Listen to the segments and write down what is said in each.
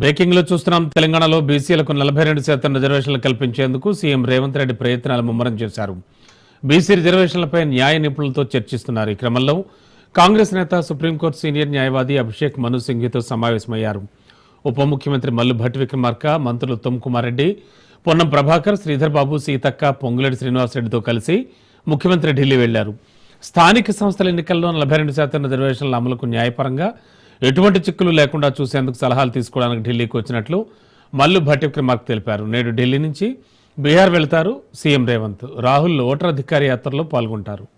బ్రేకింగ్లో చూస్తున్నాం తెలంగాణలో బీసీలకు నలభై రెండు శాతం రిజర్వేషన్లు కల్పించేందుకు సీఎం రేవంత్ రెడ్డి ప్రయత్నాలు ముమ్మరం చేశారు. బీసీ రిజర్వేషన్లపై న్యాయ నిపుణులతో చర్చిస్తున్నారు ఈ క్రమంలో. కాంగ్రెస్ నేత సుప్రీంకోర్టు సీనియర్ న్యాయవాది అభిషేక్ మను సింఘ్వితో సమావేశమయ్యారు. ఉప ముఖ్యమంత్రి మల్లు భట్ విక్రమార్క మంత్రులు ఉత్తమ్ కుమార్ రెడ్డి పొన్నం ప్రభాకర్ శ్రీధర్ బాబు సీతక్క పొంగులేటి శ్రీనివాసరెడ్డితో కలిసి ముఖ్యమంత్రి ఢిల్లీ వెళ్ళారు. స్థానిక సంస్థల ఎన్నికల్లో నలభై రెండు శాతం రిజర్వేషన్ల అమలుకు న్యాయపరంగా ఎటువంటి చిక్కులు లేకుండా చూసేందుకు సలహాలు తీసుకోవడానికి ఢిల్లీకి వచ్చినట్లు మల్లు భట్టిక్రమార్ తెలిపారు. నేడు ఢిల్లీ నుంచి బీహార్ వెళతారు సీఎం రేవంత్. రాహుల్ ఓటర్ అధికారి యాత్రలో పాల్గొంటారు.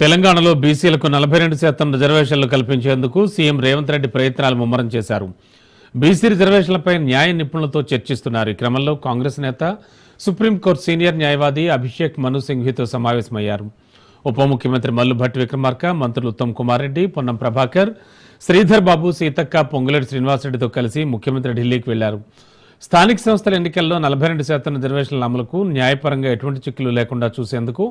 తెలంగాణలో బీసీలకు నలభై రెండు శాతం రిజర్వేషన్లు కల్పించేందుకు సీఎం రేవంత్ రెడ్డి ప్రయత్నాలు ముమ్మరం చేశారు. బీసీ రిజర్వేషన్లపై న్యాయ నిపుణులతో చర్చిస్తున్నారు. ఈ క్రమంలో కాంగ్రెస్ నేత సుప్రీంకోర్టు సీనియర్ న్యాయవాది అభిషేక్ మను సింఘ్వితో సమావేశమయ్యారు. ఉప ముఖ్యమంత్రి మల్లు భట్టి విక్రమార్క మంత్రులు ఉత్తమ్ కుమార్ రెడ్డి పొన్నం ప్రభాకర్ శ్రీధర్ బాబు సీతక్క పొంగులేటి శ్రీనివాసరెడ్డితో కలిసి ముఖ్యమంత్రి ఢిల్లీకి వెళ్ళారు. స్థానిక సంస్థల ఎన్నికల్లో నలభై రెండు శాతం రిజర్వేషన్ల అమలుకు న్యాయపరంగా ఎటువంటి చిక్కులు లేకుండా చూసేందుకు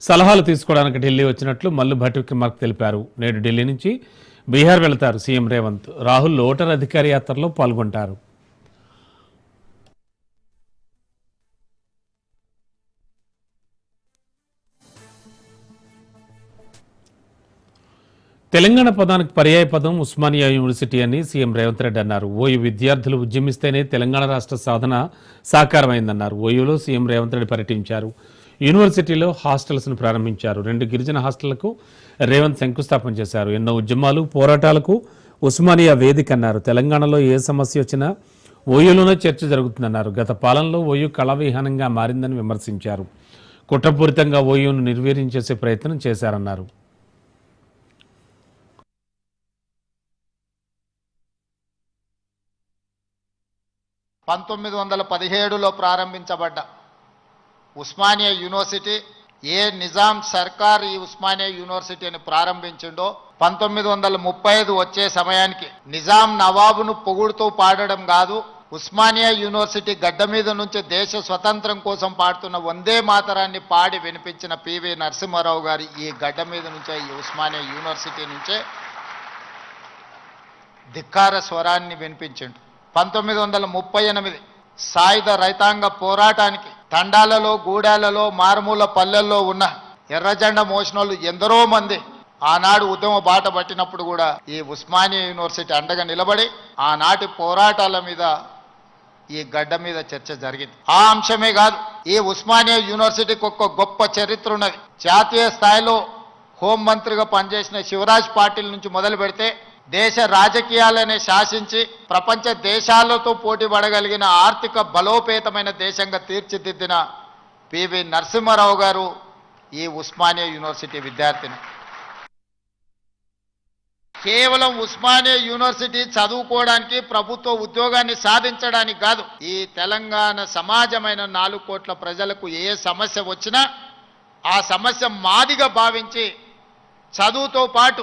సలహాలు తీసుకోవడానికి ఢిల్లీ వచ్చినట్లు మల్లు భట్టికి మార్క్ తెలిపారు. నేడు ఢిల్లీ నుంచి బీహార్ వెళతారు సీఎం రేవంత్. రాహుల్ ఓటర్ అధికారి యాత్రలో పాల్గొంటారు. తెలంగాణ పదానికి పర్యాయ పదం ఉస్మానియా యూనివర్సిటీ అని సీఎం రేవంత్ రెడ్డి అన్నారు. ఓయూ విద్యార్థులు ఉద్యమిస్తేనే తెలంగాణ రాష్ట్ర సాధన సాకారమైందన్నారు. ఓయూలో సీఎం రేవంత్ రెడ్డి పర్యటించారు. యూనివర్సిటీలో హాస్టల్స్ను ప్రారంభించారు. రెండు గిరిజన హాస్టళ్ళకు రేవంత్ శంకుస్థాపన చేశారు. ఎన్నో ఉద్యమాలు పోరాటాలకు ఉస్మానియా వేదిక అన్నారు. తెలంగాణలో ఏ సమస్య వచ్చినా ఓయూలోనే చర్చ జరుగుతుందన్నారు. గత పాలనలో ఓయూ కళావిహీనంగా మారిందని విమర్శించారు. కుట్రపూరితంగా ఓయూను నిర్వీర్యం చేసే ప్రయత్నం చేశారన్నారు. పంతొమ్మిది వందల పదిహేడులో ప్రారంభించబడ్డ ఉస్మానియా యూనివర్సిటీ ఏ నిజాం సర్కార్ ఈ ఉస్మానియా యూనివర్సిటీని ప్రారంభించిండో పంతొమ్మిది వందల ముప్పై ఐదు వచ్చే సమయానికి నిజాం నవాబును పొగుడుతూ పాడడం కాదు ఉస్మానియా యూనివర్సిటీ గడ్డ మీద నుంచి దేశ స్వతంత్రం కోసం పాడుతున్న వందే మాతరాన్ని పాడి వినిపించిన పివి నరసింహారావు గారి ఈ గడ్డ మీద నుంచే ఈ ఉస్మానియా యూనివర్సిటీ నుంచే ధిక్కార స్వరాన్ని వినిపించిండు. పంతొమ్మిది వందల ముప్పై ఎనిమిది సాయుధ రైతాంగ పోరాటానికి తండాలలో గూడాలలో మారుమూల పల్లెల్లో ఉన్న ఎర్రజెండ మోసినోళ్ళు ఎందరో మంది. ఆనాడు ఉద్యమ బాట పట్టినప్పుడు కూడా ఈ ఉస్మానియా యూనివర్సిటీ అండగా నిలబడి ఆనాటి పోరాటాల మీద ఈ గడ్డ మీద చర్చ జరిగింది. ఆ అంశమే కాదు ఈ ఉస్మానియా యూనివర్సిటీకి ఒక గొప్ప చరిత్ర ఉన్నది. జాతీయ స్థాయిలో హోం మంత్రిగా పనిచేసిన శివరాజ్ పాటిల్ నుంచి మొదలు పెడితే దేశ రాజకీయాలనే శాసించి ప్రపంచ దేశాలతో పోటీ పడగలిగిన ఆర్థిక బలోపేతమైన దేశంగా తీర్చిదిద్దిన పివి నరసింహారావు గారు ఈ ఉస్మానియా యూనివర్సిటీ విద్యార్థిని. కేవలం ఉస్మానియా యూనివర్సిటీ చదువుకోవడానికి ప్రభుత్వ ఉద్యోగాన్ని సాధించడానికి కాదు ఈ తెలంగాణ సమాజమైన నాలుగు కోట్ల ప్రజలకు ఏ సమస్య వచ్చినా ఆ సమస్య మాదిగా భావించి చదువుతో పాటు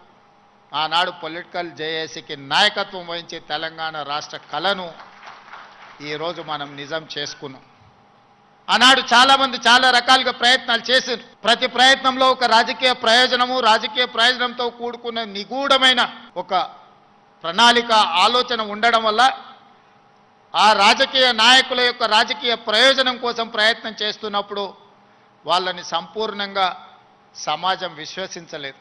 ఆనాడు పొలిటికల్ జేఏసీకి నాయకత్వం వహించి తెలంగాణ రాష్ట్ర కళను ఈరోజు మనం నిజం చేసుకున్నాం. ఆనాడు చాలామంది చాలా రకాలుగా ప్రయత్నాలు చేశారు. ప్రతి ప్రయత్నంలో ఒక రాజకీయ ప్రయోజనము రాజకీయ ప్రయోజనంతో కూడుకున్న నిగూఢమైన ఒక ప్రణాళిక ఆలోచన ఉండడం వల్ల ఆ రాజకీయ నాయకుల యొక్క రాజకీయ ప్రయోజనం కోసం ప్రయత్నం చేస్తున్నప్పుడు వాళ్ళని సంపూర్ణంగా సమాజం విశ్వసించలేదు.